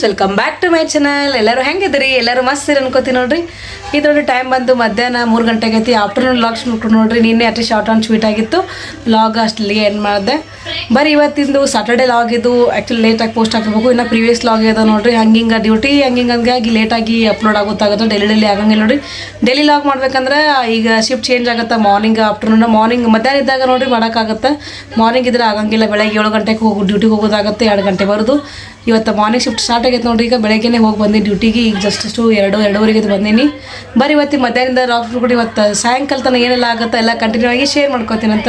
Friends welcome back to my channel ಎಲ್ಲರೂ ಹೆಂಗಿದ್ರಿ ಎಲ್ಲರೂ ಮಸ್ತ್ ಇರ ಅನ್ಕೋತೀನಿ ನೋಡ್ರಿ. ನೋಡಿ ಟೈಮ್ ಬಂದು ಮಧ್ಯಾಹ್ನ ಮೂರು ಗಂಟೆಗೆ ಐತಿ. ಆಫ್ಟರ್ನೂನ್ ಲಾಗ್ಸ್ ಮುಟ್ಕೊಂಡು ನೋಡ್ರಿ. ನಿನ್ನೆ ಅಷ್ಟೇ ಶಾರ್ಟ್ ಆ್ಯಂಡ್ ಸ್ವೀಟ್ ಆಗಿತ್ತು. ವ್ಲಾಗ್ ಅಷ್ಟಲ್ಲಿ ಏನು ಮಾಡಿದೆ. ಬರೀ ಇವತ್ತಿಂದು ಸಾಟರ್ಡೆ ಲಾಗ್ ಇದು. ಆ್ಯಕ್ಚುಲಿ ಲೇಟಾಗಿ ಪೋಸ್ಟ್ ಹಾಕಬೇಕು. ಇನ್ನು ಪ್ರೀವಿಯಸ್ ಲಾಗ್ ಇದೆ ನೋಡ್ರಿ. ಹಂಗಿಂಗ ಡ್ಯೂಟಿ ಹಂಗಿಂಗೆ ಹಂಗಾಗಿ ಲೇಟಾಗಿ ಅಪ್ಲೋಡ್ ಆಗುತ್ತಾಗುತ್ತೆ. ಡೈಲಿ ಡೈಲಿ ಆಗಂಗಿಲ್ಲ ನೋಡ್ರಿ. ಡೈಲಿ ಲಾಗ್ ಮಾಡ್ಬೇಕಂದ್ರೆ ಈಗ ಶಿಫ್ಟ್ ಚೇಂಜ್ ಆಗುತ್ತೆ. ಮಾರ್ನಿಂಗ್ ಆಫ್ಟರ್ನೂನ್ ಮಾರ್ನಿಂಗ್ ಮಧ್ಯಾಹ್ನ ಇದ್ದಾಗ ನೋಡ್ರಿ ಮಾಡೋಕ್ಕಾಗುತ್ತೆ. ಮಾರ್ನಿಂಗ್ ಇದ್ರೆ ಆಗಂಗಿಲ್ಲ. ಬೆಳಗ್ಗೆ ಏಳು ಗಂಟೆಗೆ ಹೋಗಿ ಡ್ಯೂಟಿಗೆ ಹೋಗೋದಾಗುತ್ತೆ. ಎರಡು ಗಂಟೆ ಬರೋದು. ಇವತ್ತು ಮಾರ್ನಿಂಗ್ ಶಿಫ್ಟ್ ಸ್ಟಾರ್ಟ್ ಆಗೈತೆ ನೋಡ್ರಿ, ಈಗ ಬೆಳಗ್ಗೆನೆ ಹೋಗಿ ಬಂದೆ ಡ್ಯೂಟಿಗೆ ಈಗ ಜಸ್ಟಷ್ಟು ಎರಡು, ಎರಡೂವರೆಗೆ ಬಂದೀನಿ. ಬರೀ ಇವತ್ತು ಮಧ್ಯಾಹ್ನದ ಡಾಕ್ಟ್ರು ಕೂಡ, ಇವತ್ತು ಸಾಯಂಕಾಲ ತನಕ ಏನೆಲ್ಲ ಆಗುತ್ತೋ ಎಲ್ಲ ಕಂಟಿನ್ಯೂ ಆಗಿ ಶೇರ್ ಅಂತ.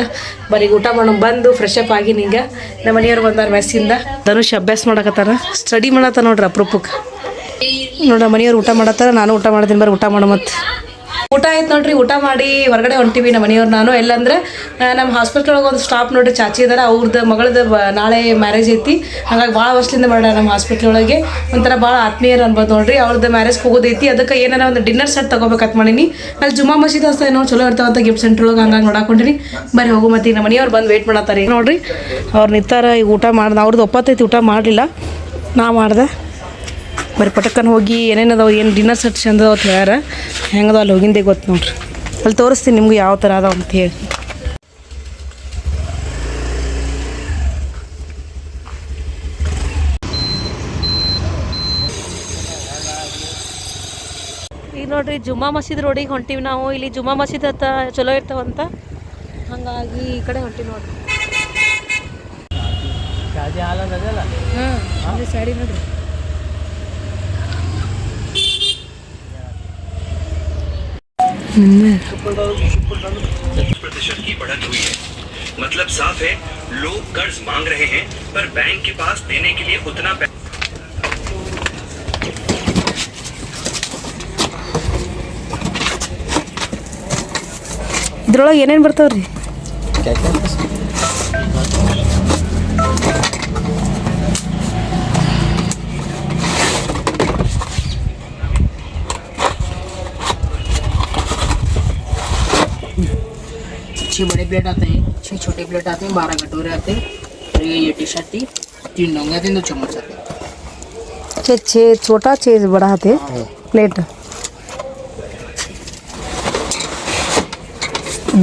ಬರೀ ಊಟ ಮಾಡೋ ಬಂದು ಫ್ರೆಶ್ ಅಪ್ ಆಗಿ ನಿಂಗೆ. ನಮ್ಮ ಮನೆಯವ್ರು ಬಂದಾರ ಮೆಸ್ಸಿಂದ ಧನುಷ್ ಅಭ್ಯಾಸ ಮಾಡಕತ್ತಾರ ಸ್ಟಡಿ ಮಾಡತ್ತ ನೋಡ್ರಿ ಅಪ್ರೂಪಕ್ಕೆ. ನೋಡ್ರಿ ಮನೆಯವ್ರು ಊಟ ಮಾಡತ್ತಾರ, ನಾನು ಊಟ ಮಾಡ್ತೀನಿ ಬರೀ ಊಟ ಮಾಡೋ ಮತ್ತೆ. ಊಟ ಆಯ್ತು ನೋಡ್ರಿ, ಊಟ ಮಾಡಿ ಹೊರಗಡೆ ಹೊಂಟಿವಿ ನಮ್ಮ ಮನೆಯವ್ರು ನಾನು. ಎಲ್ಲಂದ್ರೆ ನಮ್ಮ ಹಾಸ್ಪಿಟ್ಲ್ ಒಳಗೆ ಒಂದು ಸ್ಟಾಪ್ ನೋಡ್ರಿ, ಚಾಚಿ ಇದಾರೆ ಅವ್ರದ್ದು ಮಗಳದು ನಾಳೆ ಮ್ಯಾರೇಜ್ ಐತಿ. ಹಾಗಾಗಿ ಭಾಳ ವರ್ಷದಿಂದ ಮಾಡ್ಯಾರ ನಮ್ಮ ಹಾಸ್ಪಿಟ್ಲ್ ಒಳಗೆ. ಒಂಥರ ಭಾಳ ಆತ್ಮೀಯರು ಅನ್ಬೋದು ನೋಡ್ರಿ ಅವ್ರದ್ದು ಮ್ಯಾರೇಜ್ಗೆ ಹೋಗೋದೈತಿ ಅದಕ್ಕೆ ಏನಾರ ಒಂದು ಡಿನ್ನರ್ ಸೆಟ್ ತೊಗೋಬೇಕಂತ ಮಾಡೀನಿ. ಅಲ್ಲಿ ಜುಮಾ ಮಸೀದ್ ಅಸ್ತ ಏನೋ ಚಲೋ ಇರ್ತಾವಂತ ಗಿಫ್ಟ್ ಸೆಂಟರ್ ಒಳಗೆ ಹಂಗಾಗಿ ನೋಡಾಕೊಂಡಿನಿ. ಬರೀ ಹೋಗು ಮತ್ತೆ ನಮ್ಮ ಮನೆಯವ್ರು ಬಂದು ವೇಟ್ ಮಾಡತ್ತಾರೆ ನೋಡ್ರಿ. ಅವ್ರು ನಿತ್ತಾರ ಈಗ ಊಟ ಮಾಡ್ದೆ ಅವ್ರದ್ದು ಒಪ್ಪತ್ತೈತಿ, ಊಟ ಮಾಡಲಿಲ್ಲ. ನಾ ಮಾಡ್ದೆ. ಬರೀ ಪಟಕನ್ ಹೋಗಿ ಏನೇನದವ ಏನು ಡಿನ್ನರ್ ಸೆಟ್ ಚಂದ ಅಂತ ಹೇಳ್ಯಾರ. ಹೆಂಗದ ಅಲ್ಲಿ ಹೋಗಿಂದೇ ಗೊತ್ತು ನೋಡ್ರಿ. ಅಲ್ಲಿ ತೋರಿಸ್ತೀನಿ ನಿಮ್ಗೆ ಯಾವ ಥರ ಅದಾವ ಅಂತ ಹೇಳಿ. ಈಗ ನೋಡ್ರಿ ಜುಮ್ಮಾ ಮಸೀದ್ ರೋಡಿಗೆ ಹೊಂಟಿವಿ ನಾವು. ಇಲ್ಲಿ ಜುಮ್ಮಾ ಮಸೀದ್ ಹತ್ತ ಚಲೋ ಇರ್ತಾವಂತ ಹಾಗಾಗಿ ಈ ಕಡೆ ಹೊಂಟಿವಿ ನೋಡ್ರಿ. ಹ್ಞೂ ಸೈಡಿಗೆ ನೋಡ್ರಿ. प्रतिशत की बढ़त हुई है। मतलब साफ़ है लोग कर्ज मांग रहे हैं पर बैंक के पास देने के लिए उतना ಇದ್ರೊಳಗೆ ಏನೇನು ಬರ್ತಾವ್ರಿ? छः बड़े प्लेट आते हैं। छः छोटे प्लेट आते हैं बारह कटोरे आते हैं। और ये ये टी शर्ट थी तीन लोग आते हैं दो चम्मच आते हैं। छः छोटा छः बड़ा आते प्लेट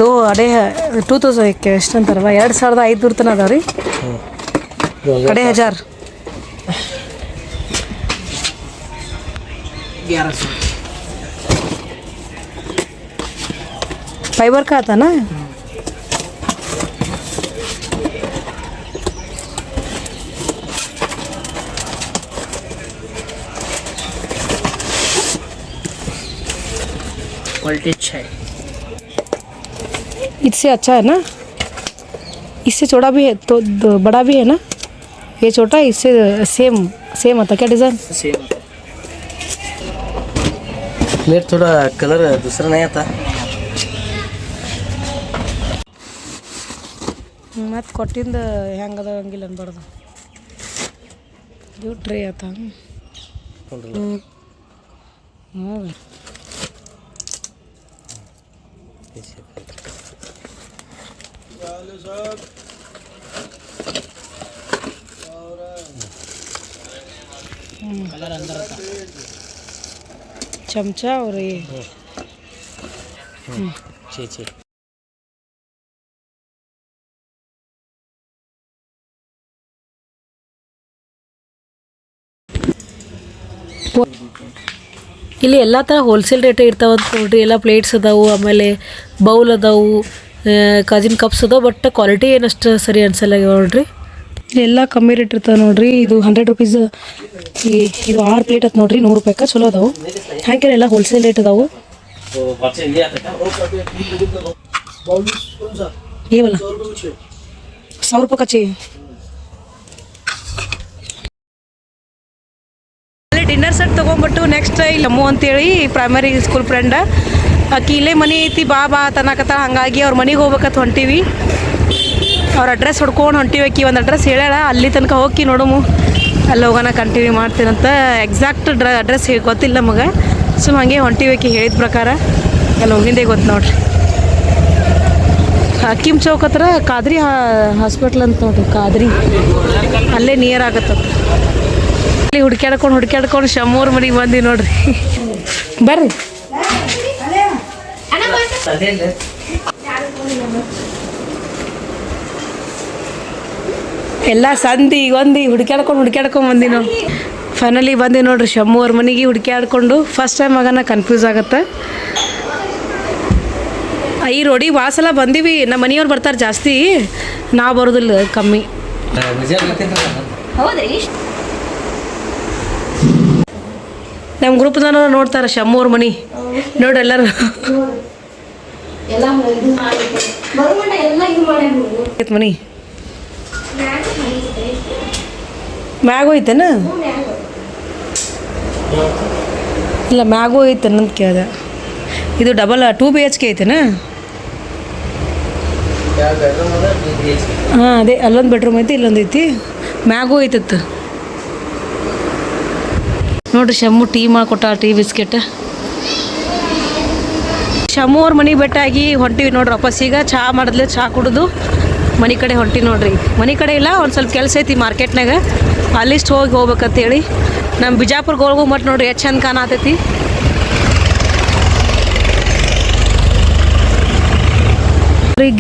दो अड़े है टू तो एक के अष्टन तरवा यार सर ಅಡೆ ಟೂ ತೌಸಂಡ್ ಎಷ್ಟಂತಾರವ ಎರಡು ಸಾವಿರದ ಐದುನೂರು ತನ ಅದಾವ ರೀ ಅಡೆ ಹಜಾರ್ ಫೈಬರ್ ಕಾತಾನ क्वालिटी अच्छा है। इससे अच्छा है ना? इससे छोटा भी है तो, तो बड़ा भी है ना? ये छोटा है इससे सेम सेम आता क्या डिज़ाइन सेम मेरे थोड़ा कलर दूसरा नहीं आता। ಮತ್ತು ಕೊಟ್ಟಿಂದ ಹೆಂಗದ ಹಂಗಿಲ್ಲ ಅನ್ಬಾರ್ದು ट्रे आता ಆತ ಹ್ಞೂ कलर अंदर चमचा और ये। हम्म। हम्म। छे छे ಇಲ್ಲಿ ಎಲ್ಲ ಥರ ಹೋಲ್ಸೇಲ್ ರೇಟ್ ಇರ್ತಾವಂತ ನೋಡ್ರಿ. ಎಲ್ಲ ಪ್ಲೇಟ್ಸ್ ಅದಾವು, ಆಮೇಲೆ ಬೌಲ್ ಅದಾವು ಕಾಜಿನ ಕಪ್ಸ್ ಅದಾವೆ ಬಟ್ ಕ್ವಾಲಿಟಿ ಏನಷ್ಟು ಸರಿ ಅನ್ಸಲ್ಲ ನೋಡ್ರಿ. ಎಲ್ಲ ಕಮ್ಮಿ ರೇಟ್ ಇರ್ತಾವೆ ನೋಡ್ರಿ. ಇದು ಹಂಡ್ರೆಡ್ ರುಪೀಸ್ ಈ, ಇದು ಆರು ಪ್ಲೇಟ್ ಅತ್ ನೋಡ್ರಿ, ನೂರು ರೂಪಾಯ್ಕ ಚಲೋ ಅದಾವು. ಹ್ಯಾಂಗೆ ಎಲ್ಲ ಹೋಲ್ಸೇಲ್ ರೇಟ್ ಅದಾವು. ಏವಲ್ಲ? ಸಾವಿರ ರೂಪಾಯಿ ಕಚ್ಚಿ. ಕಲರ್ ಸೆಟ್ ತೊಗೊಂಬಿಟ್ಟು ನೆಕ್ಸ್ಟ್ ಇಲ್ಲಿ ಅಮ್ಮು ಅಂತೇಳಿ ಪ್ರೈಮರಿ ಸ್ಕೂಲ್ ಫ್ರೆಂಡ ಆಕಿ ಇಲ್ಲೇ ಮನೆ ಐತಿ, ಬಾ ಬಾ ತನಕತ್ತಾಳ ಹಂಗಾಗಿ ಅವ್ರ ಮನೆಗೆ ಹೋಗ್ಬೇಕತ್ ಹೊಂಟೀವಿ. ಅವ್ರ ಅಡ್ರೆಸ್ ಹೊಡ್ಕೊಂಡು ಹೊಂಟಿವಿ ಆಕಿ. ಒಂದು ಅಡ್ರೆಸ್ ಹೇಳ್ಯಾಳ, ಅಲ್ಲಿ ತನಕ ಹೋಗಿ ನೋಡಮು ಅಲ್ಲಿ ಹೋಗೋಣ ಕಂಟಿನ್ಯೂ ಮಾಡ್ತೀನಂತ ಎಕ್ಸಾಕ್ಟ್ ಡ್ರ ಅಡ್ರೆಸ್ ಹೇಳಿ ಗೊತ್ತಿಲ್ಲ ನಮಗೆ. ಸುಮ್ ಹಾಗೆ ಹೊಂಟಿವಿ ಆಕಿ ಹೇಳಿದ ಪ್ರಕಾರ. ಅಲ್ಲಿ ಹೋಗಿಂದೇ ಗೊತ್ತು ನೋಡ್ರಿ. ಹಕೀಮ್ ಚೌಕ್ ಹತ್ರ ಕಾದ್ರಿ ಹಾಸ್ಪಿಟ್ಲ್ ಅಂತ ನೋಡ್ರಿ, ಕಾದ್ರಿ. ಅಲ್ಲೇ ನಿಯರ್ ಆಗತ್ತೆ ಇಲ್ಲಿ ಹುಡ್ಕ್ಯಾಡ್ಕೊಂಡು ಹುಡ್ಕ್ಯಾಡ್ಕೊಂಡು ಶಮ್ಮೂರ್ ಮನೆಗೆ ಬಂದಿ ನೋಡ್ರಿ. ಬರ್ರಿ. ಎಲ್ಲ ಸಂದಿ ಒಂದಿ ಹುಡ್ಕ್ಯಾಡ್ಕೊಂಡು ಹುಡ್ಕ್ಯಾಡ್ಕೊಂಡು ಬಂದಿ ನೋಡಿ ಫೈನಲಿ ಬಂದಿ ನೋಡ್ರಿ ಶಮ್ಮು ಅವ್ರ ಮನೆಗೆ ಹುಡ್ಕ್ಯಾಡ್ಕೊಂಡು ಫಸ್ಟ್ ಟೈಮ್ ಆಗೋಣ ಕನ್ಫ್ಯೂಸ್ ಆಗತ್ತೆ. ಈ ರೋಡಿ ವಾಸಲ ಸಲ ಬಂದೀವಿ ನಮ್ಮ ಮನೆಯವ್ರು ಬರ್ತಾರೆ ಜಾಸ್ತಿ, ನಾವು ಬರೋದಿಲ್ಲ ಕಮ್ಮಿ. ನಮ್ಮ ಗ್ರೂಪ್ದವ್ರು ನೋಡ್ತಾರೆ ಶಮ್ಮೂರ್ ಮನಿ. ನೋಡಿ ಎಲ್ಲರೂ. ಮನಿ ಮ್ಯಾಗು ಐತೇನ? ಇಲ್ಲ ಮ್ಯಾಗು ಐತೆ ಅಂತ ಕೇಳಿದೆ. ಇದು double two B H K ಐತೇನ? ಹಾಂ ಅದೇ ಅಲ್ಲೊಂದು ಬೆಡ್ರೂಮ್ ಐತಿ ಇಲ್ಲೊಂದು ಐತಿ. ಮ್ಯಾಗೂ ಐತತ್ತ ನೋಡ್ರಿ ಶಮ್ಮು ಟೀ ಮಾಡಿಕೊಟ್ಟ ಟೀ ಬಿಸ್ಕೆಟ್. ಶಮ್ಮು ಅವ್ರ ಮನೆಗೆ ಬೆಟ್ಟಾಗಿ ಹೊಂಟಿವಿ ನೋಡ್ರಿ ವಾಪಸ್. ಈಗ ಚಹಾ ಮಾಡಿದ್ಲೆ ಚಹಾ ಕುಡಿದು ಮನೆ ಕಡೆ ಹೊಂಟಿ ನೋಡ್ರಿ. ಮನೆ ಕಡೆ ಇಲ್ಲ, ಒಂದು ಸ್ವಲ್ಪ ಕೆಲಸ ಐತಿ ಮಾರ್ಕೆಟ್ನಾಗ. ಅಲ್ಲಿಷ್ಟು ಹೋಗಿ ಹೋಗ್ಬೇಕಂತೇಳಿ. ನಮ್ಮ ಬಿಜಾಪುರ್ಗೆ ಹೋಗು ಮತ್ತು ನೋಡ್ರಿ ಎಷ್ಟು ಚಂದ ಕಾಣತೈತಿ.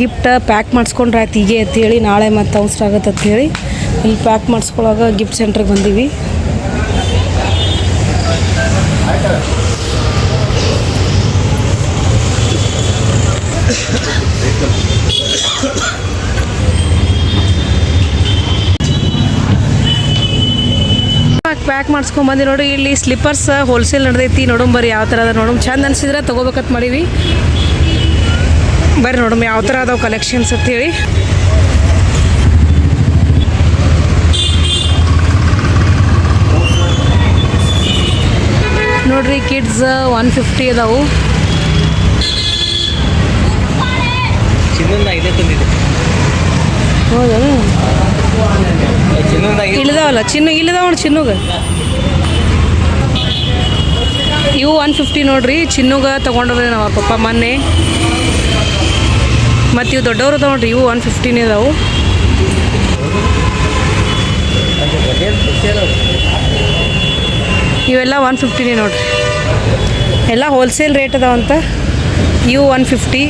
ಗಿಫ್ಟ್ ಪ್ಯಾಕ್ ಮಾಡಿಸ್ಕೊಂಡ್ರೆ ಆಯ್ತು ಹೀಗೆ ಅಂತೇಳಿ, ನಾಳೆ ಮತ್ತೆ ಅವಸರ ಆಗತ್ತೆ ಅಂತೇಳಿ ಇಲ್ಲಿ ಪ್ಯಾಕ್ ಮಾಡಿಸ್ಕೊಳಾಗ ಗಿಫ್ಟ್ ಸೆಂಟ್ರಿಗೆ ಬಂದೀವಿ. ಪ್ಯಾಕ್ ಮಾಡಿಸ್ಕೊಂಬಂದು ನೋಡಿ, ಇಲ್ಲಿ ಸ್ಲಿಪ್ಪರ್ಸ್ ಹೋಲ್ಸೇಲ್ ನಡೆದೈತಿ ಬರ್ರಿ ಯಾವ ಥರ ಅದ ನೋಡಮ್ ಚಂದ ಅನ್ಸಿದ್ರೆ ತೊಗೋಬೇಕಂತ ಮಾಡೀವಿ. ಬರ್ರಿ ನೋಡಮ್, ಯಾವ ಥರ ಅದಾವೆ ಕಲೆಕ್ಷನ್ಸ್ ಅಂತೇಳಿ. ನೋಡ್ರಿ ಕಿಡ್ಸ್ ಒನ್ ಫಿಫ್ಟಿ ಅದಾವು. ಇಳಿದಾವಲ್ಲ ಚಿನ್ನ ಇಳಿದಾವ ನೋಡಿ ಚಿನ್ನುಗ. ಇವು ಒನ್ ಫಿಫ್ಟಿ ನೋಡ್ರಿ ಚಿನ್ನುಗ ತೊಗೊಂಡ್ರಿ ನಾವು ಪಪ್ಪ ಮೊನ್ನೆ. ಮತ್ತು ಇವು ದೊಡ್ಡವ್ರು ಅದಾವ ನೋಡ್ರಿ ಇವು ಒನ್ ಫಿಫ್ಟಿನೇ ಅದಾವು. ಇವೆಲ್ಲ ಒನ್ ಫಿಫ್ಟಿನೇ ನೋಡಿರಿ. ಎಲ್ಲ ಹೋಲ್ಸೇಲ್ ರೇಟ್ ಅದಾವಂತ. ಇವು ಒನ್ ಫಿಫ್ಟಿ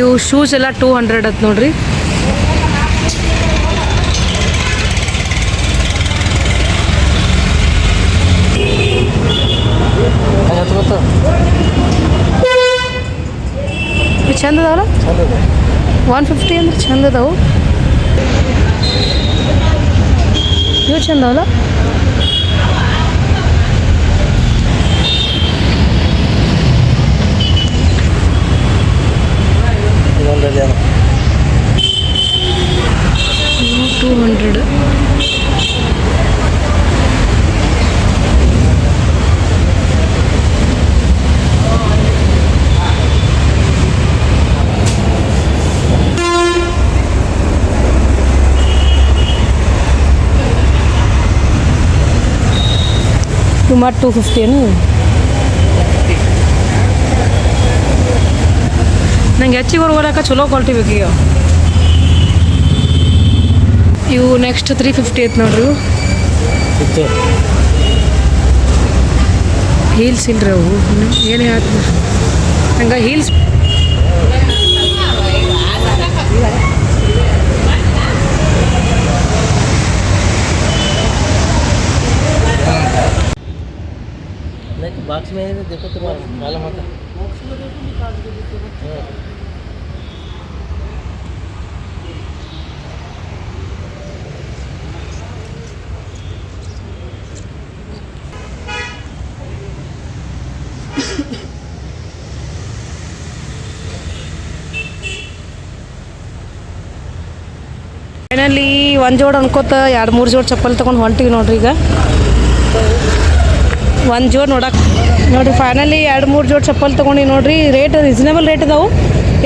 ಇವು ಶೂಸ್ ಎಲ್ಲ ಟೂ ಹಂಡ್ರೆಡ್ ಅತ್ ನೋಡ್ರಿ ಗೊತ್ತು ಇವು ಚಂದ ಅದಾವಲ್ಲ ಒನ್ ಫಿಫ್ಟಿ ಅಂದ್ರೆ ಚಂದ ಅದಾವು ಇವು ಚಂದ ಅವಲ್ಲ ಇನ್ನೊಂದು ಅದೇ ಟೂ ಹಂಡ್ರೆಡ್ ಸುಮಾರು ಟೂ ಫಿಫ್ಟಿ ಏನು? ನಂಗೆ ಹೆಚ್ಚಿಗೆ ಹೊರಗೋಲಕ್ಕ ಚಲೋ ಕ್ವಾಲಿಟಿ ಬೇಕೀಗ ಇವು ನೆಕ್ಸ್ಟ್ ತ್ರೀ ಫಿಫ್ಟಿ ಐತೆ ನೋಡ್ರಿ ಹೀಲ್ಸ್ ಇಲ್ರಿ ಅವು. ಏನು ಹೇಳ್ತೀನಿ ಹಂಗೆ ಹೀಲ್ಸ್ है देखो तुम्हारा मालूम होता ಫೈನಲಿ ಒಂದು ಜೋಡ್ ಅನ್ಕೋತ ಎರಡು ಮೂರು ಜೋಡ್ ಚಪ್ಪಲ್ ತೊಗೊಂಡು ಹೊಂಟಿವಿ ನೋಡ್ರಿ ಈಗ ಒಂದು ಜೋಡಿ ನೋಡಕ್ಕೆ ನೋಡ್ರಿ ಫೈನಲಿ ಎರಡು ಮೂರು ಜೋಡಿ ಚಪ್ಪಲ್ ತೊಗೊಂಡು ನೋಡ್ರಿ ರೇಟ್ ರೀಸನೇಬಲ್ ರೇಟ್ ಅದಾವು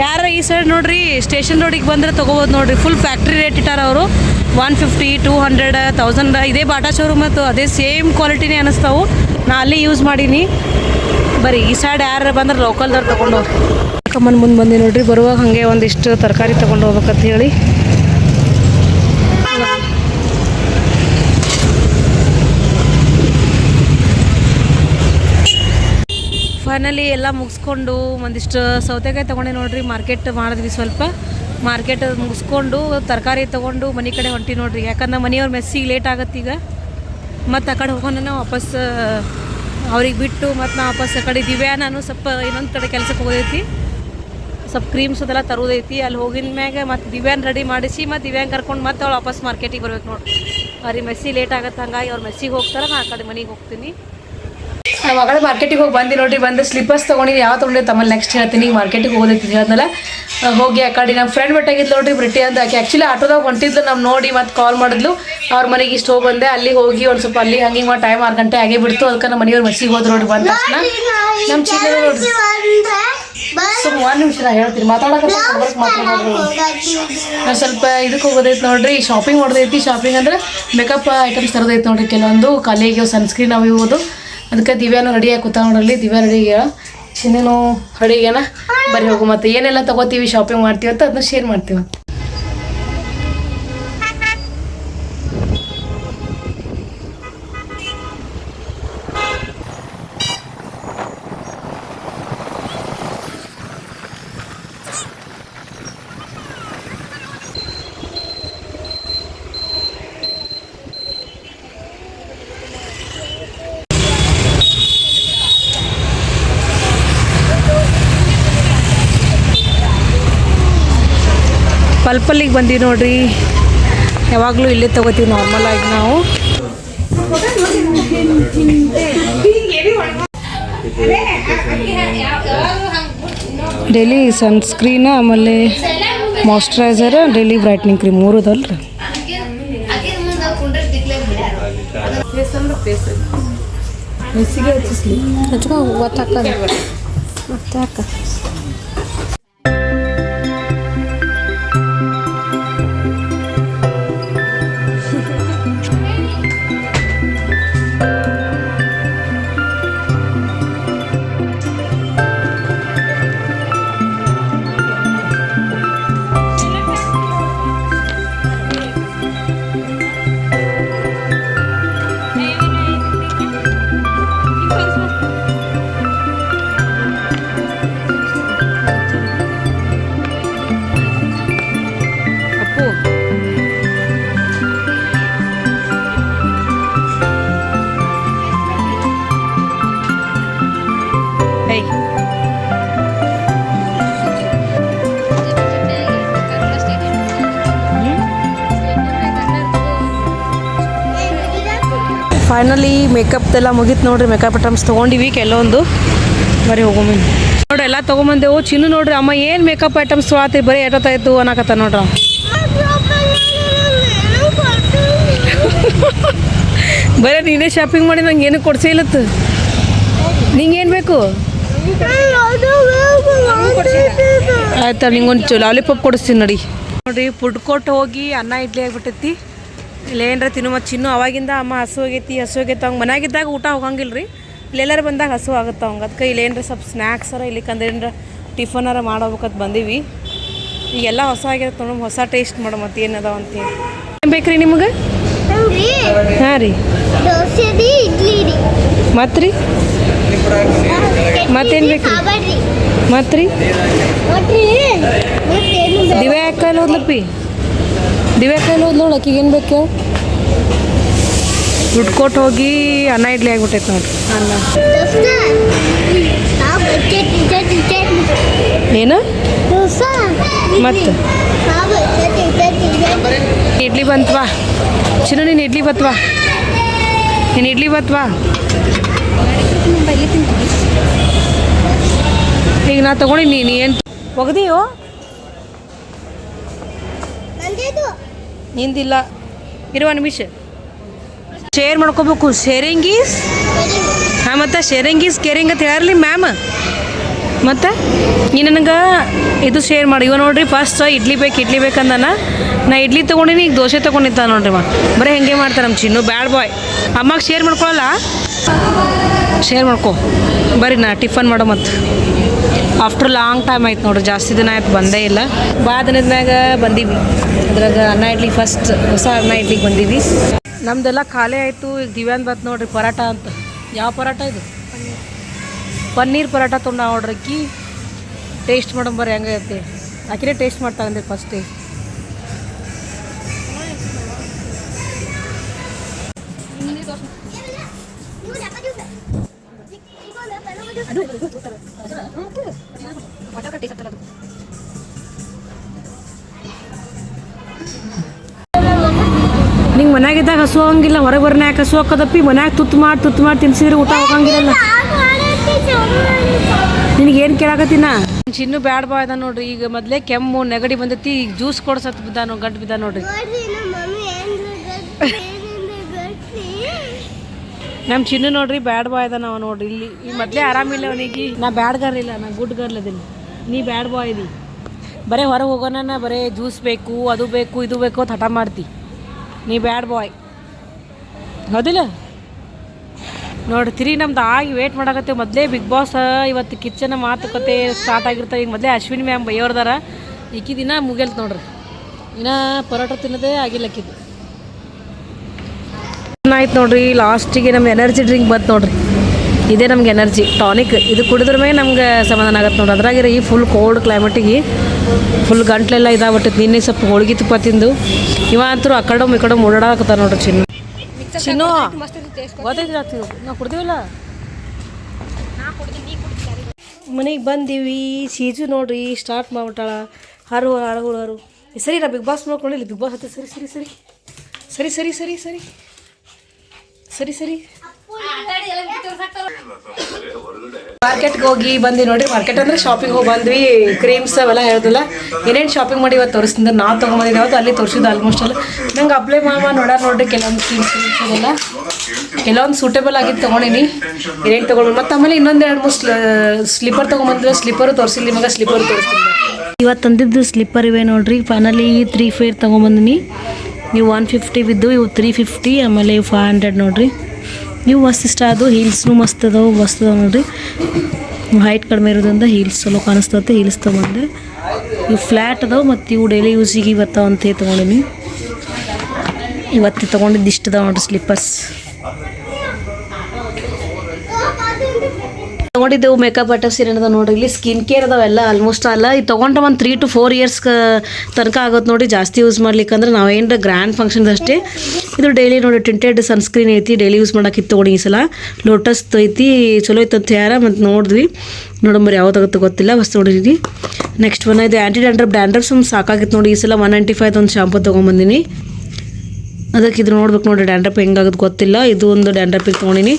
ಯಾರ ಈ ಸೈಡ್ ನೋಡ್ರಿ ಸ್ಟೇಷನ್ ರೋಡಿಗೆ ಬಂದ್ರೆ ತೊಗೋಬೋದು ನೋಡ್ರಿ. ಫುಲ್ ಫ್ಯಾಕ್ಟ್ರಿ ರೇಟ್ ಇಟ್ಟಾರ ಅವರು. One fifty two hundred thousand ಇದೇ ಬಾಟಾ ಶೋರೂಮ್ ಮತ್ತು ಅದೇ ಸೇಮ್ ಕ್ವಾಲಿಟಿನೇ ಅನ್ನಿಸ್ತಾವು ನಾ ಅಲ್ಲಿ ಯೂಸ್ ಮಾಡೀನಿ. ಬರೀ ಈ ಸೈಡ್ ಯಾರು ಬಂದ್ರೆ ಲೋಕಲ್ದವ್ರು ಹೋಗಿ ಕಮ್ಮನ್ ಮುಂದೆ ಬಂದು ನೋಡ್ರಿ, ಬರುವಾಗ ಹಾಗೆ ಒಂದಿಷ್ಟು ತರಕಾರಿ ತೊಗೊಂಡು ಹೋಗ್ಬೇಕಂತ ಹೇಳಿ. ಫೈನಲಿ ಎಲ್ಲ ಮುಗಿಸ್ಕೊಂಡು ಒಂದಿಷ್ಟು ಸೌತೆಕಾಯಿ ತೊಗೊಂಡೆ ನೋಡ್ರಿ ಮಾರ್ಕೆಟ್ ಮಾಡಿದ್ವಿ ಸ್ವಲ್ಪ. ಮಾರ್ಕೆಟ್ ಮುಗಿಸ್ಕೊಂಡು ತರಕಾರಿ ತೊಗೊಂಡು ಮನೆ ಕಡೆ ಹೊಂಟಿ ನೋಡ್ರಿ. ಯಾಕಂದ್ರೆ ಮನೆಯವ್ರ ಮೆಸ್ಸಿಗೆ ಲೇಟ್ ಆಗತ್ತೆ ಈಗ. ಮತ್ತು ಆ ಕಡೆ ಹೋಗೋಣ ವಾಪಸ್ ಅವ್ರಿಗೆ ಬಿಟ್ಟು ಮತ್ತು ನಾ ವಾಪಸ್ ಆ ಕಡೆ ದಿವ್ಯಾ ನಾನು ಸ್ವಲ್ಪ ಇನ್ನೊಂದು ಕಡೆ ಕೆಲಸಕ್ಕೆ ಹೋಗೈತಿ. ಸ್ವಲ್ಪ ಕ್ರೀಮ್ಸ್ ಅದೆಲ್ಲ ತರೋದೈತಿ. ಅಲ್ಲಿ ಹೋಗಿನ ಮ್ಯಾಗ ಮತ್ತು ದಿವ್ಯಾನ್ ರೆಡಿ ಮಾಡಿಸಿ ಮತ್ತು ದಿವ್ಯಾನ್ ಕರ್ಕೊಂಡು ಮತ್ತೆ ಅವ್ಳು ವಾಪಸ್ ಮಾರ್ಕೆಟಿಗೆ ಬರ್ಬೇಕು ನೋಡಿ ಅವ್ರಿಗೆ ಮೆಸ್ಸಿ ಲೇಟ್ ಆಗತ್ತೆ ಹಂಗಾಗಿ ಅವ್ರು ಮೆಸ್ಸಿಗೆ ಹೋಗ್ತಾರೆ, ನಾ ಆ ಕಡೆ ಮನೆಗೆ ಹೋಗ್ತೀನಿ. ನಮ್ಮ ಮಗಳ ಮಾರ್ಕೆಟಿಗೆ ಹೋಗಿ ಬಂದು ನೋಡ್ರಿ ಬಂದು ಸ್ಲಿಪ್ಪರ್ಸ್ ತೊಗೊಂಡಿನಿ. ಯಾವ ತೊಗೊಂಡಿ ತಮ್ಮಲ್ಲಿ ನೆಕ್ಸ್ಟ್ ಹೇಳ್ತೀನಿ. ಈಗ ಮಾರ್ಕೆಟಿಗೆ ಹೋಗೋದಕ್ಕೆ ಹೇಳ್ದಲ್ಲ ಹೋಗಿ ಆ ಕಡೆ. ನಮ್ಮ ಫ್ರೆಂಡ್ ಬಿಟ್ಟಾಗಿದ್ದು ನೋಡ್ರಿ ಬ್ರಿಟಿ ಅಂತ ಆಕೆ. ಆ್ಯಕ್ಚುಲಿ ಆಟೋದಾಗ ಹೊಂಟಿದ್ಲು. ನಮ್ಮ ನೋಡಿ ಮತ್ತು ಕಾಲ್ ಮಾಡಿದ್ಲು. ಅವ್ರ ಮನೆಗೆ ಇಷ್ಟು ಹೋಗಿ ಬಂದೆ. ಅಲ್ಲಿ ಹೋಗಿ ಒಂದು ಸ್ವಲ್ಪ ಅಲ್ಲಿ ಹಂಗೆ ಮಾಡಿ ಟೈಮ್ ಆರು ಗಂಟೆ ಆಗೇ ಬಿಡ್ತು. ಅದಕ್ಕೆ ನಮ್ಮ ಮನೆಯವ್ರು ಮಸಿಗೆ ಹೋದ್ರು ನೋಡಿ ಬಂದ ತಕ್ಷಣ. ನಮ್ಮ ಚಿನ್ನ ನೋಡ್ರಿ. ಸ್ವಲ್ಪ ಒಂದು ನಿಮಿಷ ಹೇಳ್ತೀರಿ ಹೇಳ್ತೀನಿ. ಮಾತಾಡೋಕೆ ಮಾತಾಡೋದು ನಾವು ಸ್ವಲ್ಪ ಇದಕ್ಕೆ ಹೋಗೋದೈತೆ ನೋಡ್ರಿ ಶಾಪಿಂಗ್ ಮಾಡೋದೈತಿ. ಶಾಪಿಂಗ್ ಅಂದ್ರೆ ಮೇಕಪ್ ಐಟಮ್ಸ್ ತರೋದೈತಿ ನೋಡ್ರಿ. ಕೆಲವೊಂದು ಕಲೆಗೆ ಸನ್ಸ್ಕ್ರೀನ್ ಅವು ಇವುದು ಅದಕ್ಕೆ ದಿವ್ಯಾನು ರೆಡಿ ಕೂತ ನೋಡ್ರಿ. ದಿವ್ಯಾ ರೆಡಿ ಚಿನ್ನೂ ಅಡಿಗೆನ ಬರೀ ಹೋಗು ಮತ್ತೆ ಏನೆಲ್ಲ ತಗೋತೀವಿ ಶಾಪಿಂಗ್ ಮಾಡ್ತೀವಿ ಅಂತ ಅದನ್ನ ಶೇರ್ ಮಾಡ್ತೀವಿ. ಪಲ್ಪಲ್ಲಿಗೆ ಬಂದೀವಿ ನೋಡ್ರಿ. ಯಾವಾಗಲೂ ಇಲ್ಲೇ ತಗೋತೀವಿ ನಾರ್ಮಲ್ ಆಗಿ ನಾವು. ಡೈಲಿ ಸನ್ಸ್ಕ್ರೀನ್ ಆಮೇಲೆ ಮಾಯಶ್ಚರೈಸರ್ ಡೈಲಿ ಬ್ರೈಟ್ನಿಂಗ್ ಕ್ರೀಮ್ ಮೂರು ಅದಲ್ರಿ ಹಚ್ಕೊ ಗೊತ್ತಾಕ ಮತ್ತೆ ಫೈನಲಿ ಮೇಕಪ್ ಎಲ್ಲ ಮುಗೀತು ನೋಡ್ರಿ ಮೇಕಪ್ ಐಟಮ್ಸ್ ತೊಗೊಂಡಿವಿ ಕೆಲವೊಂದು. ಬರೀ ಹೋಗೋಮಿ ನೋಡ್ರಿ, ಎಲ್ಲ ತೊಗೊಂಬಂದೆವು. ಚಿನ್ನು ನೋಡ್ರಿ, ಅಮ್ಮ ಏನು ಮೇಕಪ್ ಐಟಮ್ಸ್ ತೊಗೊಳತ್ತಿ, ಬರೀ ಎಷ್ಟೊತ್ತಾಯ್ತು ಅನ್ನಕತ್ತ ನೋಡ್ರಿ. ಬರೀ ನೀನೇ ಶಾಪಿಂಗ್ ಮಾಡಿ ನಂಗೆ ಏನು ಕೊಡ್ಸೇ ಇಲ್ಲತ್ತು ನಿಂಗೆ ಏನು ಬೇಕು? ಆಯ್ತಾ ನಿಂಗೊಂದು ಲಾಲಿಪಾಪ್ ಕೊಡಿಸ್ತೀನಿ ನೋಡಿ. ನೋಡ್ರಿ ಫುಡ್ ಕೋರ್ಟ್ ಹೋಗಿ ಅನ್ನ ಇಡ್ಲಿ ಆಗಿಬಿಟ್ಟೈತಿ. ಇಲ್ಲಿ ಏನರ ತಿನ್ನು ಮತ್ತು ಚಿನ್ನು ಅವಾಗಿಂದ ಅಮ್ಮ ಹಸು ಆಗೈತಿ ಹಸು ಆಗೈತೆ ಹಂಗೆ ಮನ್ಯಾಗಿದ್ದಾಗ ಊಟ ಹೋಗಂಗಿಲ್ಲ ರೀ ಇಲ್ಲೆಲ್ಲರೂ ಬಂದಾಗ ಹಸು ಆಗುತ್ತೆ ಅವಂಗೆ. ಅದಕ್ಕೆ ಇಲ್ಲಿ ಏನರ ಸ್ವಲ್ಪ ಅರ ಇಲ್ಲಿ ಕಂದ್ರೆ ಏನರ ಟಿಫನರ ಮಾಡೋಬೇಕಂತ ಬಂದೀವಿ. ಈಗೆಲ್ಲ ಹೊಸ ಆಗಿರುತ್ತೆ ನೋಡಿ ಹೊಸ ಟೇಸ್ಟ್ ಮಾಡೋ ಮತ್ತೆ ಏನದಾವ ಅಂತೇಳಿ ಏನು ಬೇಕು ರೀ ನಿಮಗೆ ಹಾಂ ರೀ. ಮತ್ತು ರೀ? ಮತ್ತೇನು ಬೇಕು? ಮತ್ತು ರೀ. ದಿವ್ಯಾ ಕೈಲಿ ಹೋದ್ಲಪ್ಪಿ ದಿವ್ಯಾ ಕೈಲಿ ಹೋದ್ ನೋಡು ಆಕಿಗೆ ಏನು ಬೇಕು. ದುಡ್ಡು ಕೊಟ್ಟು ಹೋಗಿ ಅನ್ನ ಇಡ್ಲಿ ಆಗ್ಬಿಟ್ಟೈತೆ ನೋಡ್ರಿ ಅನ್ನ. ಏನು? ಮತ್ತು? ಇಡ್ಲಿ ಬಂತವಾ ಚಿನ್ನ ನೀನು ಇಡ್ಲಿ ಬತ್ವಾ ನೀನು ಇಡ್ಲಿ ಬತ್ವಾ ಈಗ ನಾ ತಗೊಂಡಿನಿ ನೀನು ಏನು ಒಗದೀಯೋ? ನಿಂದಿಲ್ಲ ಇರುವ ನಿಮಿಷ. ಶೇರ್ ಮಾಡ್ಕೋಬೇಕು. ಶೇರಿಂಗ್ ಈಸ್ ಹಾಂ, ಮತ್ತು ಶೇರಿಂಗ್ ಈಸ್ ಕೇರಿಂಗ್ ಅಂತ ಹೇಳಲಿ ಮ್ಯಾಮ್ ಮತ್ತು? ನೀ ನನಗೆ ಇದು ಶೇರ್ ಮಾಡಿ. ಇವ ನೋಡ್ರಿ ಫಸ್ಟ್ ಇಡ್ಲಿ ಬೇಕು, ಇಡ್ಲಿ ಬೇಕಂದನ ನಾ ಇಡ್ಲಿ ತೊಗೊಂಡಿನಿ, ಈಗ ದೋಸೆ ತೊಗೊಂಡಿದ್ದ ನೋಡ್ರಿ ಮಾ ಬರೀ ಹೆಂಗೆ ಮಾಡ್ತಾರೆ ನಮ್ಮ ಚಿನ್ನು. ಬ್ಯಾಡ್ ಬಾಯ್ ಅಮ್ಮಗೆ ಶೇರ್ ಮಾಡ್ಕೊಳಲ್ಲ? ಶೇರ್ ಮಾಡ್ಕೊ. ಬರ್ರಿ ನಾ ಟಿಫನ್ ಮಾಡೋ ಮತ್ತು. ಆಫ್ಟರ್ ಲಾಂಗ್ ಟೈಮ್ ಆಯ್ತು ನೋಡ್ರಿ, ಜಾಸ್ತಿ ದಿನ ಆಯ್ತು, ಬಂದೇ ಇಲ್ಲ. ಭಾಳ ದಿನದ ಮ್ಯಾಗ ಬಂದೀವಿ. ಅದ್ರಾಗ ಅನ್ನ ಇಡ್ಲಿ ಫಸ್ಟ್ ಹೊಸ ಅನ್ನ ಇಡ್ಲಿಗೆ ಬಂದೀವಿ. ನಮ್ದೆಲ್ಲ ಖಾಲಿ ಆಯಿತು, ಈಗ ದಿವ್ಯಾನ್ ಬತ್ ನೋಡ್ರಿ ಪರಾಟ ಅಂತ. ಯಾವ ಪರಾಟ ಇದು? ಪನ್ನೀರ್ ಪರಾಟ ತೊಗೊಂಡು ನೋಡ್ರಿ ಅಕ್ಕಿ ಟೇಸ್ಟ್ ಮಾಡಂಬರ್ರಿ ಹೆಂಗೈತಿ. ಆಕಿನೇ ಟೇಸ್ಟ್ ಮಾಡ್ತಾ ಫಸ್ಟ್ ನಿಂಗೆ ಮನ್ಯಾಗಿದ್ದಾಗ ಹಸು ಹಂಗಿಲ್ಲ ಹೊರಗೆ ಬರ್ನ್ಯಾಕ ಹಸು ಹಾಕೋದಪ್ಪಿ? ಮನ್ಯಾಗ ತುತ್ತು ಮಾಡಿ ತುತ್ತು ಮಾಡಿ ತಿನ್ಸಿದ್ರೆ ಊಟ ಹೋಗಂಗಿಲ್ಲ ನಿನಗೇನು ಏನು ಕೇಳಾಕತ್ತೀನ? ಚಿನ್ನು ಬ್ಯಾಡ್ ಬಾ ಅದ ನೋಡ್ರಿ. ಈಗ ಮೊದಲೇ ಕೆಮ್ಮು ನೆಗಡಿ ಬಂದೈತಿ ಈಗ ಜ್ಯೂಸ್ ಕೊಡ್ಸತ್ ಬಿದ್ದಾನು ಗಂಟು ಬಿದ್ದ ನೋಡ್ರಿ ನೋಡ್ರಿ ನಮ್ಮ ಮಮ್ಮಿ ಏನ್ ಗಟ್ಟಿ ನಮ್ಮ ಚಿನ್ನು ನೋಡ್ರಿ ಬ್ಯಾಡ್ ಬಾಯ್ ಅದ ನಾವು ನೋಡ್ರಿ. ಇಲ್ಲಿ ಈ ಮೊದಲೇ ಆರಾಮಿಲ್ಲ ಅವನಿಗೆ. ನಾ ಬ್ಯಾಡ್ ಗರ್ಲ್ ಇಲ್ಲ, ನಾ ಗುಡ್ ಗರ್ಲ್ ಅದಿಲ್ಲ ನೀ ಬ್ಯಾಡ್ ಬಾಯ್ ಇದಿ. ಬರೀ ಹೊರಗೆ ಹೋಗೋಣ ಬರೇ ಜ್ಯೂಸ್ ಬೇಕು, ಅದು ಬೇಕು, ಇದು ಬೇಕು ಹಠ ಮಾಡ್ತಿ. ನೀ ಬ್ಯಾಡ್ ಬಾಯ್. ಹೌದಿಲ್ಲ? ತಿರಿ ನಮ್ದು ಆಗಿ ವೇಟ್ ಮಾಡಕತ್ತೇವೆ. ಮೊದಲೇ ಬಿಗ್ ಬಾಸ್, ಇವತ್ತು ಕಿಚನ್ ಮಾತುಕತೆ ಸ್ಟಾರ್ಟ್ ಆಗಿರ್ತಾರೆ ಈಗ ಮೊದಲೇ ಅಶ್ವಿನಿ ಮ್ಯಾಮ್ ಬೈಯೋರ್ದಾರ ಈಕಿ ದಿನ ಮುಗಿಯಲ್ತು ನೋಡ್ರಿ. ಇನ್ನ ಪರೋಟ ತಿನ್ನೋದೇ ಆಗಿಲ್ಲಕ್ಕಿದು ಆಯ್ತು ನೋಡ್ರಿ ಲಾಸ್ಟಿಗೆ ನಮ್ಗೆ ಎನರ್ಜಿ ಡ್ರಿಂಕ್ ಬಂತು ನೋಡ್ರಿ. ಇದೇ ನಮ್ಗೆ ಎನರ್ಜಿ ಟಾನಿಕ್ ಇದು ಕುಡಿದ್ರೆ ನಮ್ಗೆ ಸಮಾಧಾನ ಆಗತ್ತೆ ನೋಡ್ರಿ. ಅದ್ರಾಗಿರ ಈ ಫುಲ್ ಕೋಲ್ಡ್ ಕ್ಲೈಮೇಟಿಗೆ ಫುಲ್ ಗಂಟ್ಲೆಲ್ಲ ಇದಾಗ್ಬಿಟ್ಟೈತೆ ನಿನ್ನೆ ಸ್ವಲ್ಪ ಹೋಳಿಗೆ ತುಪ್ಪ ತಿಂದು. ಇವ ಅಂತೂ ಆ ಕಡೆ ಈ ಕಡೆ ಓಡಾಡಕತ್ತ ನೋಡ್ರಿ ಚಿನ್ನು. ನಾವು ಕುಡ್ದಿವಲ್ಲ? ಮನೆಗೆ ಬಂದೀವಿ. ಸೀಜು ನೋಡ್ರಿ ಸ್ಟಾರ್ಟ್ ಮಾಡ್ಬಿಟ್ಟಾಳ. ಹರು ಹರು. ಹರು ಸರಿ ನಾ ಬಿಗ್ ಬಾಸ್ ನೋಡ್ಕೊಂಡಿಲ್ಲ ಬಿಗ್ ಬಾಸ್ ಹತ್ತಿರ ಸರಿ ಸರಿ ಸರಿ. ಸರಿ ಸರಿ ಸರಿ ಸರಿ. ಸರಿ ಸರಿ. ಮಾರ್ಕೆಟ್ಗೆ ಹೋಗಿ ಬಂದಿ ನೋಡ್ರಿ ಮಾರ್ಕೆಟ್ ಅಂದ್ರೆ ಶಾಪಿಂಗ್ ಹೋಗಿ ಬಂದ್ವಿ ಕ್ರೀಮ್ಸ್ ಅವೆಲ್ಲ ಹೇಳ್ದಲ್ಲ. ಏನೇನು ಶಾಪಿಂಗ್ ಮಾಡಿ ಇವತ್ತು ತೋರಿಸ್ತೀನಿ ನಾವು ತೊಗೊಂಬಂದಿದ್ದೆ ಅವತ್ತು ಅಲ್ಲಿ ತೋರಿಸಿದ್ದು ಆಲ್ಮೋಸ್ಟ್ ಅಲ್ಲ ನಂಗೆ ಅಪ್ಲೈ ಮಾಮ ನೋಡ್ಯಾರ ನೋಡ್ರಿ ಕೆಲವೊಂದು ಕ್ರೀಮ್ಸ್ ಎಲ್ಲ ಕೆಲವೊಂದು ಸೂಟೇಬಲ್ ಆಗಿದ್ದು ತೊಗೊಂಡಿನಿ. ಏನೇನು ತೊಗೊಂಡು ಮತ್ತು ಆಮೇಲೆ ಇನ್ನೊಂದು ಎರಡು ಮೂರು ಸ್ಲಿಪ್ಪರ್ ತೊಗೊಂಬಂದ್ರೆ ಸ್ಲಿಪ್ಪರು ತೋರಿಸಿಲ್ಲ ನಿಮಗೆ ಸ್ಲಿಪ್ಪರ್ ತೋರಿಸ್ತೀನಿ. ಇವತ್ತು ತಂದಿದ್ದು ಸ್ಲಿಪ್ಪರ್ ಇವೆ ನೋಡ್ರಿ. ಫೈನಲಿ ತ್ರೀ ಫೇರ್ ತೊಗೊಂಬಂದಿನಿ. ನೀವು ಒನ್ ಫಿಫ್ಟಿ ಬಿದ್ದು, ಇವು ತ್ರೀ ಫಿಫ್ಟಿ ಆಮೇಲೆ ಇವು ಫೈವ್ ಹಂಡ್ರೆಡ್ ನೋಡಿರಿ. ಇವು ಮಸ್ತ್ ಇಷ್ಟ ಅದು ಹೀಲ್ಸ್ನು ಮಸ್ತ್ ಅದಾವೆ ಮಸ್ತ್ ಅದಾವೆ ನೋಡಿರಿ. ಹೈಟ್ ಕಡಿಮೆ ಇರೋದ್ರಿಂದ ಹೀಲ್ಸ್ ಚಲೋ ಕಾಣಿಸ್ತೈತೆ ಹೀಲ್ಸ್ ತೊಗೊಂಡೆ. ಇವು ಫ್ಲ್ಯಾಟ್ ಅದಾವೆ ಮತ್ತು ಇವು ಡೈಲಿ ಯೂಸಿಗೆ ಬರ್ತಾವಂತ ತೊಗೊಂಡಿನಿ. ಇವತ್ತು ತೊಗೊಂಡಿದ್ದು ಇಷ್ಟು ಅದಾವ ನೋಡ್ರಿ ಸ್ಲಿಪ್ಪರ್ಸ್ ತೊಗೊಂಡಿದ್ದೆವು ಮೇಕಪ್ ಐಟಮ್ಸ್ ಏನದ ನೋಡಿ ಇಲ್ಲಿ ಸ್ಕಿನ್ ಕೇರ್ ಅದಾವೆಲ್ಲ ಆಲ್ಮೋಸ್ಟ್ ಅಲ್ಲ. ಇದು ತೊಗೊಂಡ್ರೆ ಒಂದು ತ್ರೀ ಟು ಫೋರ್ ಇಯರ್ಸ್ ತನಕ ಆಗುತ್ತೆ ನೋಡಿ ಜಾಸ್ತಿ ಯೂಸ್ ಮಾಡ್ಲಿಕ್ಕಂದ್ರೆ ನಾವೇನು ಗ್ರ್ಯಾಂಡ್ ಫಂಕ್ಷನ್ಸ್ ಅಷ್ಟೇ. ಇದು ಡೈಲಿ ನೋಡಿ ಟಿಂಟೆಡ್ ಸನ್ಸ್ಕ್ರೀನ್ ಐತಿ ಡೈಲಿ ಯೂಸ್ ಮಾಡೋಕೆ ತೊಗೊಂಡು ಈ ಸಲ. ಲೋಟಸ್ ಐತಿ, ಚಲೋ ಐತೆ ಅಂತ ಯಾರ ಮತ್ತು ನೋಡಿದ್ವಿ. ನೋಡಂಬರಿ ಯಾವ್ದಾಗುತ್ತೆ ಗೊತ್ತಿಲ್ಲ ಬಸ್ ನೋಡಿರಿ ನೆಕ್ಸ್ಟ್ ಒನ್ ಇದು ಆ್ಯಂಟಿ ಡ್ಯಾಂಡ್ರಪ್ ಡ್ಯಾಂಡ್ರಪ್ ಸುಮ್ ಸಾಕಾಗಿತ್ತು ನೋಡಿ ಈ ಸಲ ಒನ್ ನೈಂಟಿ ಫೈವ್ ಒಂದು ಶಾಂಪು ತೊಗೊಂಬಂದಿನಿ. ಅದಕ್ಕೆ ಇದು ನೋಡ್ಬೇಕು ನೋಡಿ ಡ್ಯಾಂಡ್ರಪ್ ಹೆಂಗಾಗೋದು ಗೊತ್ತಿಲ್ಲ. ಇದು ಒಂದು ಡ್ಯಾಂಡ್ರಪಿಗೆ ತೊಗೊಂಡಿನಿ.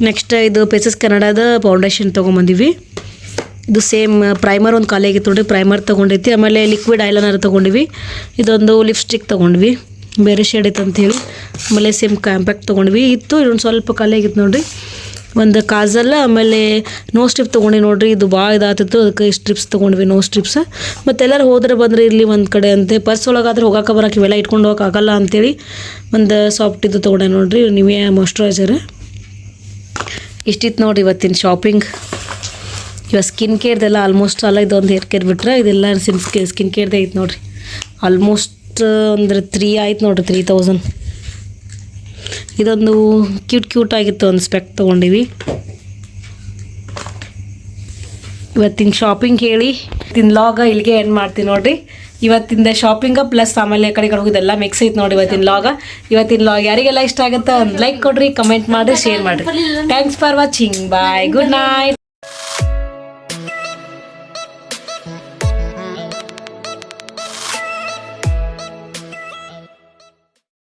ನೆಕ್ಸ್ಟ್ ಇದು ಪೇಸಸ್ ಕನ್ನಡದ ಫೌಂಡೇಶನ್ ತೊಗೊಂಬಂದಿವಿ. ಇದು ಸೇಮ್ ಪ್ರೈಮರ್ ಒಂದು ಖಾಲಿ ಆಗಿತ್ತು ನೋಡಿ ಪ್ರೈಮರ್ ತೊಗೊಂಡೈತಿ ಆಮೇಲೆ ಲಿಕ್ವಿಡ್ ಐಲೈನರ್ ತೊಗೊಂಡಿವಿ. ಇದೊಂದು ಲಿಪ್ಸ್ಟಿಕ್ ತೊಗೊಂಡ್ವಿ. ಬೇರೆ ಶೇಡ್ ಅಂತ ಅಂತೇಳಿ ಆಮೇಲೆ ಸೇಮ್ ಕಾಂಪ್ಯಾಕ್ಟ್ ತೊಗೊಂಡ್ವಿ. ಇತ್ತು ಇದೊಂದು ಸ್ವಲ್ಪ ಕಾಲಿ ಆಗಿತ್ತು ನೋಡಿರಿ. ಒಂದು ಕಾಜಲ್ ಆಮೇಲೆ ನೋ ಸ್ಟ್ರಿಪ್ ತೊಗೊಂಡು ನೋಡ್ರಿ, ಇದು ಭಾಳ ಇದಾಗ್ತಿತ್ತು, ಅದಕ್ಕೆ ಸ್ಟ್ರಿಪ್ಸ್ ತೊಗೊಂಡ್ವಿ ನೋ ಸ್ಟ್ರಿಪ್ಸ್ ಮತ್ತೆ ಎಲ್ಲರೂ ಹೋದ್ರೆ ಬಂದ್ರೆ ಇರಲಿ ಒಂದು ಕಡೆ ಅಂತೆ ಪರ್ಸ್ ಒಳಗಾದ್ರೆ ಹೋಗಕ್ಕೆ ಬರೋಕೆ ಇವೆಲ್ಲ ಇಟ್ಕೊಂಡು ಹೋಗಕ್ಕೆ ಆಗಲ್ಲ ಅಂತೇಳಿ ಒಂದು ಸಾಫ್ಟ್ ಇದು ತೊಗೊಂಡೆ ನೋಡ್ರಿ, ನಿಮಗೆ ಮಾಯ್ಶ್ಚರೈಸರ್ ಇಷ್ಟಿತ್ತು ನೋಡಿ ಇವತ್ತಿನ ಶಾಪಿಂಗ್ ಇವಾಗ ಸ್ಕಿನ್ ಕೇರ್ದೆಲ್ಲ ಆಲ್ಮೋಸ್ಟ್ ಅಲ್ಲ, ಇದೊಂದು ಹೇರ್ ಕೇರ್ ಬಿಟ್ರೆ ಇದೆಲ್ಲ ಸಿನ್ ಸ್ಕಿನ್ ಕೇರ್ದೇ ಐತೆ ನೋಡ್ರಿ. ಆಲ್ಮೋಸ್ಟ್ ಅಂದ್ರೆ ತ್ರೀ ಆಯ್ತು ನೋಡ್ರಿ ತ್ರೀ ತೌಸಂಡ್ ಇದೊಂದು ಕ್ಯೂಟ್ ಕ್ಯೂಟ್ ಆಗಿತ್ತು ಒಂದು ಸ್ಪೆಕ್ ತೊಗೊಂಡಿವಿ. ಇವತ್ತಿನ ಶಾಪಿಂಗ್ ಹೇಳಿ, ಇವತ್ತಿನ ಲಾಗ ಇಲ್ಲಿಗೆ ಏನು ಮಾಡ್ತೀನಿ ನೋಡ್ರಿ. ಇವತ್ತಿಂದ ಶಾಪಿಂಗ ಪ್ಲಸ್ ಆಮೇಲೆ ಕಡೆ ಕಡೆ ಮಿಕ್ಸ್ ಐತೆ ನೋಡಿ ಇವತ್ತಿನ ಲಾಗ ಇವತ್ತಿನ ಲಾಗ್ ಯಾರಿಗೆಲ್ಲ ಇಷ್ಟ ಆಗುತ್ತೆ ಒಂದು ಲೈಕ್ ಕೊಡ್ರಿ ಕಮೆಂಟ್ ಮಾಡಿ ಶೇರ್ ಮಾಡಿರಿ. Thanks for watching bye good night